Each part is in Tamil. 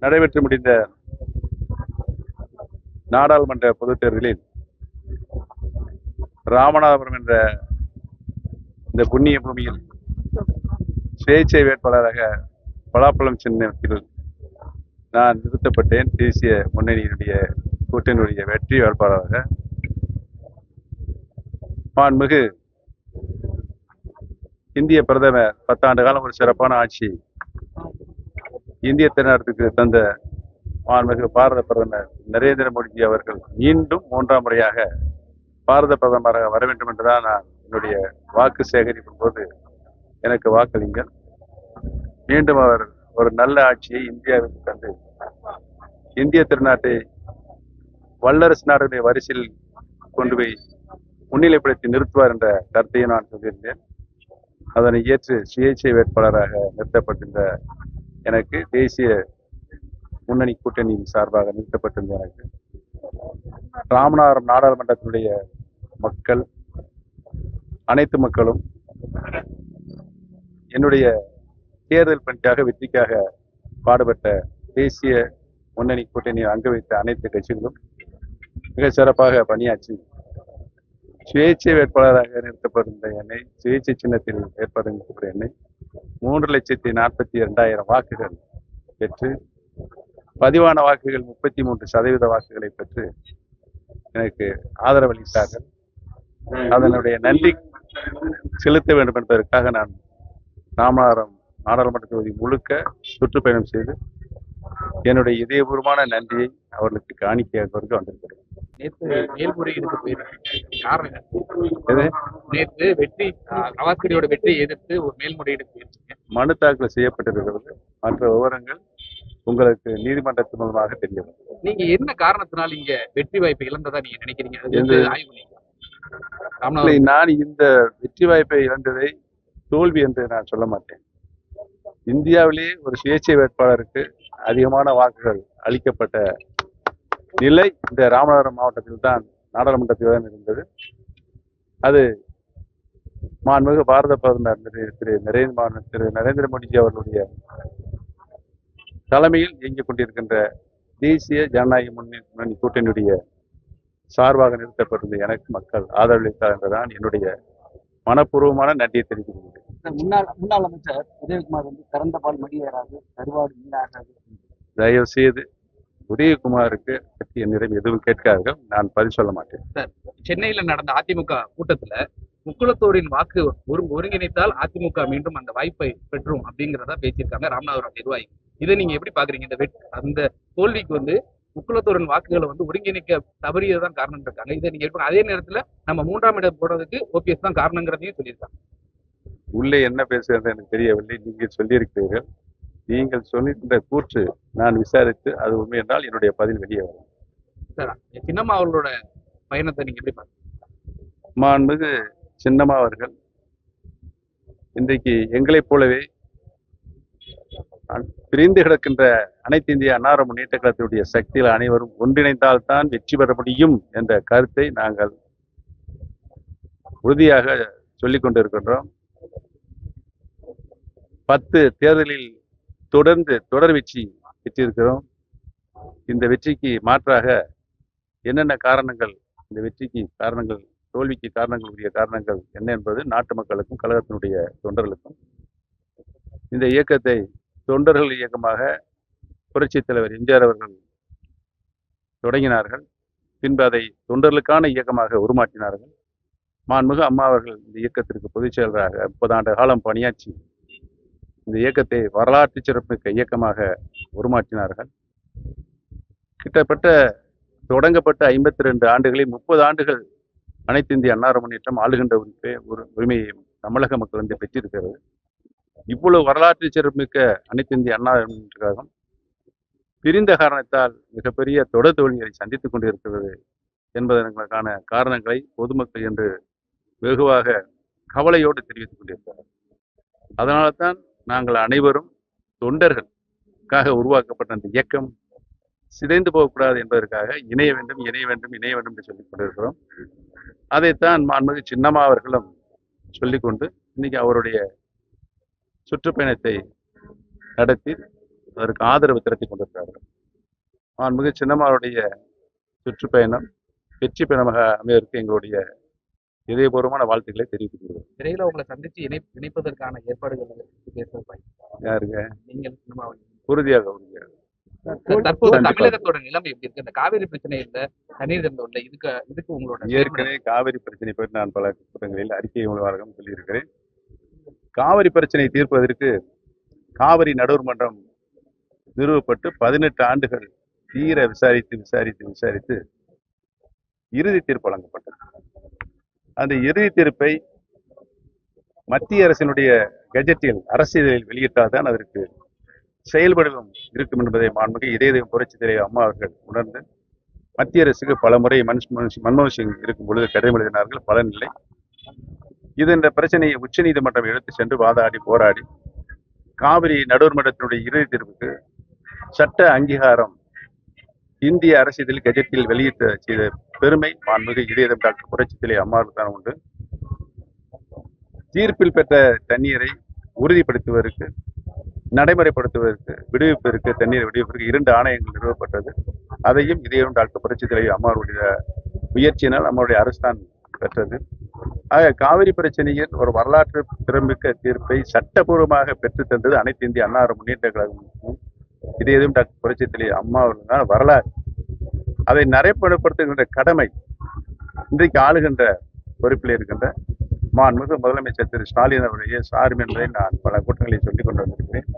நடைபெற்று முடிந்த நாடாளுமன்ற பொதுத் தேர்தலில் ராமநாதபுரம் என்ற இந்த புண்ணிய பூமியில் சுயேட்சை வேட்பாளராக பலாப்பழம் சின்னத்தில் நான் நிறுத்தப்பட்டேன். தேசிய முன்னணியினுடைய கூட்டணியுடைய வெற்றி வேட்பாளராக. மாண்புமிகு இந்திய பிரதமர் பத்தாண்டு காலம் ஒரு சிறப்பான ஆட்சி இந்திய திருநாட்டுக்கு தந்த மாண்புமிகு பாரத பிரதமர் நரேந்திர மோடிஜி அவர்கள் மீண்டும் மூன்றாம் முறையாக பாரத பிரதமராக வர வேண்டும் என்றுதான் நான் என்னுடைய வாக்கு சேகரிக்கும் போது எனக்கு வாக்களிங்கள் மீண்டும் அவர் ஒரு நல்ல ஆட்சியை இந்தியாவுக்கு தந்து இந்திய திருநாட்டை வல்லரசு நாடுகளுடைய வரிசையில் கொண்டு போய் முன்னிலைப்படுத்தி நிறுத்துவார் என்ற கருத்தையும் நான் சொல்லியிருந்தேன். அதனை ஏற்று சுயேட்சை வேட்பாளராக நிறுத்தப்பட்டிருந்த எனக்கு தேசிய முன்னணி கூட்டணியின் சார்பாக நிறுத்தப்பட்டிருந்த எனக்கு ராமநாதபுரம் நாடாளுமன்றத்தினுடைய மக்கள் அனைத்து மக்களும் என்னுடைய தேர்தல் பணிக்காக வெற்றிக்காக பாடுபட்ட தேசிய முன்னணி கூட்டணியில் அங்க வைத்த அனைத்து கட்சிகளும் மிக சிறப்பாக பணியாற்றி சுயேட்சை வேட்பாளராக நிறுத்தப்பட்டிருந்த என்னை சுயேட்சை சின்னத்தில் வேட்பாளர் என்னை மூன்று லட்சத்தி நாற்பத்தி இரண்டாயிரம் வாக்குகள் பெற்று பதிவான வாக்குகள் முப்பத்தி மூன்று சதவீத வாக்குகளை பெற்று எனக்கு ஆதரவளித்தார்கள் அதனுடைய நன்றி செலுத்த வேண்டும் என்பதற்காக நான் ராமநாதபுரம் நாடாளுமன்ற தொகுதி முழுக்க சுற்றுப்பயணம் செய்து என்னுடைய இதயபூர்வமான நன்றியை அவர்களுக்கு காணிக்கையாக வந்திருக்கிறேன். நேத்து மேல்முறையீடுக்கு போயிருக்கீங்க காரணம்? எது? நேத்து வெற்றி ஆஹ், கவாஸ்கரியோட வெற்றியை எதிர்த்து ஒரு மேல்முறையீடு போயிருக்கீங்க மனு தாக்கல் செய்யப்பட்டிருக்கிறது. மற்ற விவரங்கள் உங்களுக்கு நீதிமன்றத்தின் மூலமாக தெரிய வரும். நீங்க என்ன காரணத்தினால இங்க வெற்றி வாய்ப்பை இழந்ததா நீங்க நினைக்கிறீங்க? நான் இந்த வெற்றி வாய்ப்பை இழந்ததை தோல்வி என்று நான் சொல்ல மாட்டேன். இந்தியாவிலேயே ஒரு சுயேட்சை வேட்பாளருக்கு அதிகமான வாக்குகள் அளிக்கப்பட்ட நிலை இந்த ராமநாதபுரம் மாவட்டத்தில் தான் நாடாளுமன்றத்தில் தான் இருந்தது. அது மாண்புமிகு பாரத பிரதமர் திரு- திரு நரேந்திர திரு நரேந்திர மோடிஜி அவர்களுடைய தலைமையில் இயங்கிக் கொண்டிருக்கின்ற தேசிய ஜனநாயக முன்னணி கூட்டணியுடைய சார்பாக நிறுத்தப்பட்டிருந்த எனக்கு மக்கள் ஆதரவளித்தார் என்றுதான் என்னுடைய மனப்பூர்வமான நன்றியை தெரிவித்துக் முன்னாள் முன்னாள் அமைச்சர் உதயகுமார் வந்து திறந்த பால் மடியேறாது கருவாடு மீனாகாது தயவு செய்து உதயகுமாருக்கு பற்றி என்னிடம் எதுவும் கேட்கார்கள் நான் பதில் சொல்ல மாட்டேன். சென்னையில நடந்த அதிமுக கூட்டத்துல முக்குளத்தோரின் வாக்கு ஒரு ஒருங்கிணைத்தால் அதிமுக மீண்டும் அந்த வாய்ப்பை பெற்றும் அப்படிங்கிறத பேசியிருக்காங்க ராமநாதபுரம் நிர்வாகி. இதை நீங்க எப்படி பாக்குறீங்க? இந்த அந்த தோல்விக்கு வந்து முக்குளத்தோரின் வாக்குகளை வந்து ஒருங்கிணைக்க தவறியதுதான் காரணம் இருக்காங்க இதை நீங்க எப்படி அதே நேரத்துல நம்ம மூன்றாம் இடம் போடுறதுக்கு ஓபிஎஸ் தான் காரணங்கிறதையும் சொல்லியிருக்காங்க. உள்ளே என்ன பேசுகிறது எனக்கு தெரியவில்லை. நீங்கள் சொல்லியிருக்கிறீர்கள். நீங்கள் சொல்லியிருந்த கூற்று நான் விசாரித்து அது உண்மை என்றால் என்னுடைய பதில் வெளியே வரும். சின்னம்மா அவர்களோட பயணத்தை நீங்க எப்படி மாண்புமிகு சின்னம்மா அவர்கள் இன்றைக்கு எங்களைப் போலவே பிரிந்து கிடக்கின்ற அனைத்து இந்திய அன்னார முன்னேற்ற கழகத்தினுடைய சக்தியில் அனைவரும் ஒன்றிணைந்தால்தான் வெற்றி பெற முடியும் என்ற கருத்தை நாங்கள் உறுதியாக சொல்லிக் கொண்டிருக்கின்றோம். பத்து தேர்தலில் தொடர்ந்து தொடர் வெற்றி பெற்றிருக்கிறோம். இந்த வெற்றிக்கு மாற்றாக என்னென்ன காரணங்கள் இந்த வெற்றிக்கு காரணங்கள் தோல்விக்கு காரணங்கள் உரிய காரணங்கள் என்ன என்பது நாட்டு மக்களுக்கும் கழகத்தினுடைய தொண்டர்களுக்கும். இந்த இயக்கத்தை தொண்டர்கள் இயக்கமாக புரட்சித் தலைவர் எம்ஜிஆர் அவர்கள் தொடங்கினார்கள். பின்பு அதை தொண்டர்களுக்கான இயக்கமாக உருமாற்றினார்கள். மாண்புமிகு அம்மா அவர்கள் இந்த இயக்கத்திற்கு பொதுச் செயலராக முப்பது ஆண்டு காலம் பணியாற்றி இந்த இயக்கத்தை வரலாற்று சிறப்புமிக்க இயக்கமாக உருமாற்றினார்கள். கிட்டத்தட்ட தொடங்கப்பட்ட ஐம்பத்தி ரெண்டு ஆண்டுகளில் முப்பது ஆண்டுகள் அனைத்து இந்திய அன்னார முன்னேற்றம் ஆளுகின்ற உரிமை ஒரு உரிமையை தமிழக மக்கள் வந்து பெற்றிருக்கிறது. இவ்வளவு வரலாற்று சிறப்புமிக்க அனைத்து இந்திய அண்ணா முன்னேற்ற கழகம் பிரிந்த காரணத்தால் மிகப்பெரிய தொடர் தோல்விகளை சந்தித்துக் கொண்டிருக்கிறது என்பதற்கான காரணங்களை பொதுமக்கள் என்று வெகுவாக கவலையோடு தெரிவித்துக் கொண்டிருக்கிறார் அதனால தான் நாங்கள் அனைவரும் தொண்டர்களுக்காக உருவாக்கப்பட்ட அந்த இயக்கம் சிதைந்து போகக்கூடாது என்பதற்காக இணைய வேண்டும் இணைய வேண்டும் இணைய வேண்டும் என்று சொல்லிக் கொண்டிருக்கிறோம். அதைத்தான் மாண்புமிகு சின்னம்மா அவர்களும் சொல்லிக்கொண்டு இன்னைக்கு அவருடைய சுற்றுப்பயணத்தை நடத்தி அதற்கு ஆதரவு திரட்டி கொண்டிருக்கிறார்கள். மாண்புமிகு சின்னம்மாவுடைய சுற்றுப்பயணம் வெற்றி பயணமாக அமைவதற்கு எங்களுடைய இதயபூர்வமான வாழ்த்துக்களை தெரிவித்துக் கொள்கிறோம் விரைவில் உங்களை சந்திச்சு இணை இணைப்பதற்கான ஏற்பாடுகள் யாருங்க? நீங்கள் உறுதியாக உறுதியாக. தற்போது. தமிழகத்தோட நிலைமை எப்படி இருக்கு? இந்த காவிரி பிரச்சனை இல்ல தண்ணீர் திறந்த இதுக்கு இதுக்கு உங்களோட ஏற்கனவே காவிரி பிரச்சனை பற்றி நான் பல கூட்டங்களில் அறிக்கை மூலமாக சொல்லியிருக்கிறேன். காவிரி பிரச்சனை தீர்ப்பதற்கு காவிரி நடுவர் மன்றம் நிறுவப்பட்டு பதினெட்டு ஆண்டுகள் தீர விசாரித்து விசாரித்து விசாரித்து இறுதி தீர்ப்பு வழங்கப்பட்டது. அந்த இறுதி தீர்ப்பை மத்திய அரசினுடைய கெஜெட்டில் அரசியலில் வெளியிட்டால்தான் அதற்கு செயல்படுவம் இருக்கும் என்பதை மாண்புமிகு இதயம் புரட்சி தலைவர் அம்மா அவர்கள் உணர்ந்து மத்திய அரசுக்கு பல முறை மன்மோகன் சிங் இருக்கும் பொழுது கடிதம் எழுதினார்கள் பலனில்லை இது இந்த பிரச்சனையை உச்சநீதிமன்றம் எடுத்து சென்று வாதாடி போராடி காவிரி நடுவர் மன்றத்தினுடைய இறுதி தீர்ப்புக்கு சட்ட அங்கீகாரம் இந்திய அரசியலில் கெஜெட்டில் வெளியிட்ட செய்த பெருமை மாண்புமிகு இதயம் டாக்டர் புரட்சித்திலே அம்மாவுக்கு தான் உண்டு. தீர்ப்பில் பெற்ற தண்ணீரை உறுதிப்படுத்துவதற்கு நடைமுறைப்படுத்துவதற்கு விடுவிப்பதற்கு தண்ணீர் விடுவிப்பதற்கு இரண்டு ஆணையங்கள் நிறுவப்பட்டது. அதையும் இதயம் டாக்டர் புரட்சித்திலே அம்மாவுடைய முயற்சியினால் நம்மளுடைய அரசு தான் பெற்றது. ஆக காவிரி பிரச்சனையில் ஒரு வரலாற்று திறமிக்க தீர்ப்பை சட்டபூர்வமாக பெற்றுத் தந்தது அனைத்து இந்திய அன்னார முன்னேற்ற கழகமும். இதயம் டாக்டர் புரட்சி தலைவி அம்மா அவர்கள் வரலாறு அதை நடைமுறைப்படுத்துகின்ற கடமை இன்றைக்கு ஆளுகின்ற பொறுப்பில் இருக்கின்ற மாண்புமிகு முதலமைச்சர் திரு ஸ்டாலின் அவருடைய சார்பு என்பதை நான் பல கூட்டங்களில் சொல்லிக் கொண்டு வந்திருக்கிறேன்.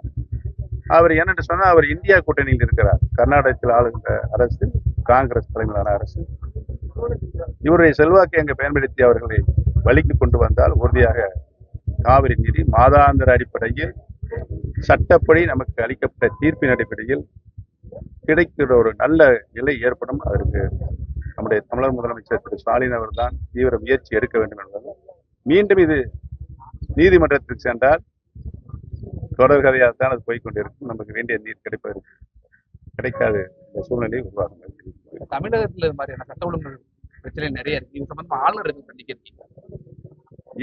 அவர் என்னென்று சொன்னால் அவர் இந்தியா கூட்டணியில் இருக்கிறார். கர்நாடகத்தில் ஆளுகின்ற அரசு காங்கிரஸ் தலைமையிலான அரசு. இவருடைய செல்வாக்கை அங்கு பயன்படுத்தி அவர்களை வழிக்கு கொண்டு வந்தால் உறுதியாக காவிரி நீதி மாதாந்திர அடிப்படையில் சட்டப்படி நமக்கு அளிக்கப்பட்ட தீர்ப்பின் அடிப்படையில் கிடைக்கிற ஒரு நல்ல நிலை ஏற்படும். அதற்கு நம்முடைய தமிழக முதலமைச்சர் திரு ஸ்டாலின் அவர்தான் தீவிர முயற்சி எடுக்க வேண்டும் என்பது. மீண்டும் இது நீதிமன்றத்துக்கு சென்றால் தொடர் கதையாக தான் அது போய்க்கொண்டிருக்கும். நமக்கு வேண்டிய நீர் கிடைப்பதற்கு கிடைக்காது இந்த சூழ்நிலை உருவாகும். தமிழகத்துல இது மாதிரியான சட்ட ஒழுங்கு பிரச்சனை நிறைய இருக்கு. இது சம்பந்தமா ஆளுநருக்கு சந்திக்கிறீங்க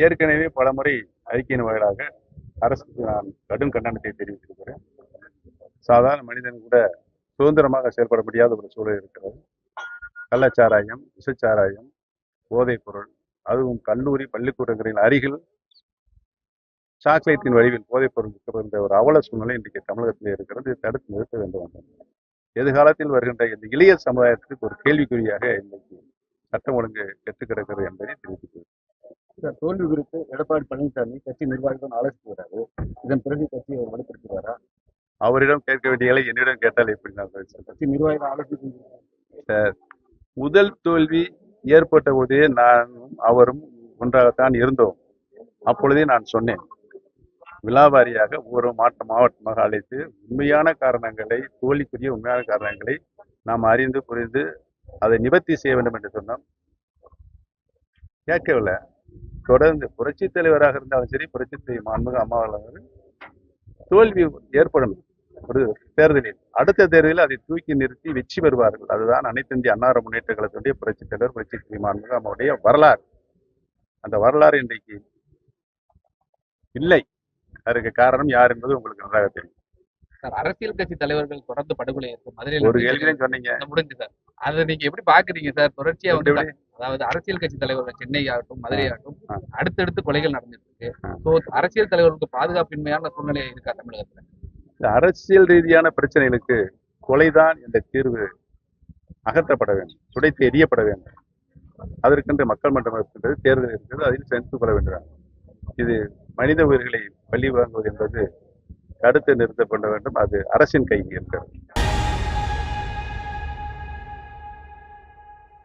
ஏற்கனவே பலமுறை அறிக்கையின் வாயிலாக அரசுக்கு நான் கடும் கண்டனத்தை தெரிவித்திருக்கிறேன் சாதாரண மனிதன் கூட சுதந்திரமாக செயல்பட முடியாத ஒரு சூழல் இருக்கிறது. கள்ளச்சாராயம் விஷச்சாராயம் போதைப் பொருள் அதுவும் கல்லூரி பள்ளிக்கூடங்களின் அருகில் சாக்லேட்டின் வடிவில் போதைப் பொருள் விற்கிற ஒரு அவல சூழ்நிலை இன்றைக்கு தமிழகத்தில் இருக்கிறது. இதை தடுத்து நிறுத்த வேண்டும் எதிர்காலத்தில் வருகின்ற இந்த இளைய சமுதாயத்துக்கு ஒரு கேள்விக்குறியாக இன்றைக்கு சட்டம் ஒழுங்கு கெட்டு கிடக்கிறது என்பதை தெரிவித்துக் தோல்வி குறித்து எடப்பாடி பழனிசாமி கட்சி நிர்வாகிகள் ஆலோசித்து வராரு. இதன் பிறகு கட்சியை வலுப்படுத்துவாரா? அவரிடம் கேட்க வேண்டியதை என்னிடம் கேட்டால் எப்படி நான்? கட்சி நிர்வாகிகள் ஆலோசித்து முதல் தோல்வி ஏற்பட்ட போதே நானும் அவரும் ஒன்றாகத்தான் இருந்தோம். அப்பொழுதே நான் சொன்னேன் விலாவாரியாக ஒவ்வொரு மாவட்ட மாவட்டமாக அழைத்து உண்மையான காரணங்களை தோல்விக்குரிய உண்மையான காரணங்களை நாம் அறிந்து புரிந்து அதை நிவர்த்தி செய்ய வேண்டும் என்று சொன்னோம். கேட்கவில்லை. தொடர்ந்து புரட்சி தலைவராக இருந்தாலும் சரி புரட்சி மாண்புக அம்மாவர்கள் தோல்வி ஏற்படும் ஒரு தேர்தலில். அடுத்த தேர்தலில் அதை தூக்கி நிறுத்தி வெற்றி பெறுவார்கள். அதுதான் அனைத்து இந்திய அன்னார முன்னேற்ற கழகத்துடைய புரட்சி தலைவர் புரட்சி மாண்புக அம்மாவுடைய வரலாறு. அந்த வரலாறு இன்றைக்கு இல்லை. அதற்கு காரணம் யார் என்பது உங்களுக்கு நன்றாக தெரியும். சார் அரசியல் கட்சி தலைவர்கள் தொடர்ந்து படுகொலை இருக்கு மதுரையில் ஒரு கேள்வியும் சொன்னீங்க. முடிஞ்சு சார் அதை நீங்க எப்படி பாக்குறீங்க சார்? தொடர்ச்சியா வந்து? அதாவது அரசியல் கட்சி தலைவர்கள் சென்னை ஆகட்டும் மதுரை ஆகட்டும். அடுத்தடுத்து கொலைகள் நடந்துட்டு இருக்கு. சோ அரசியல் தலைவர்களுக்கு பாதுகாப்பின்மையான சூழ்நிலை இருக்கா தமிழகத்துல? இந்த அரசியல் ரீதியான பிரச்சனைகளுக்கு கொலைதான் என்ற தீர்வு அகற்றப்பட வேண்டும். துடைத்து எரியப்பட வேண்டும். அதற்கென்று மக்கள் மன்றம் இருக்கின்றது தேர்தல் இருக்கிறது அதில் சென்று கொள்ள வேண்டும்? இது மனித உயிர்களை பழி வாங்குவது என்பது தடுத்து நிறுத்தப்பட வேண்டும். அது அரசின் கையில் இருக்கிறது.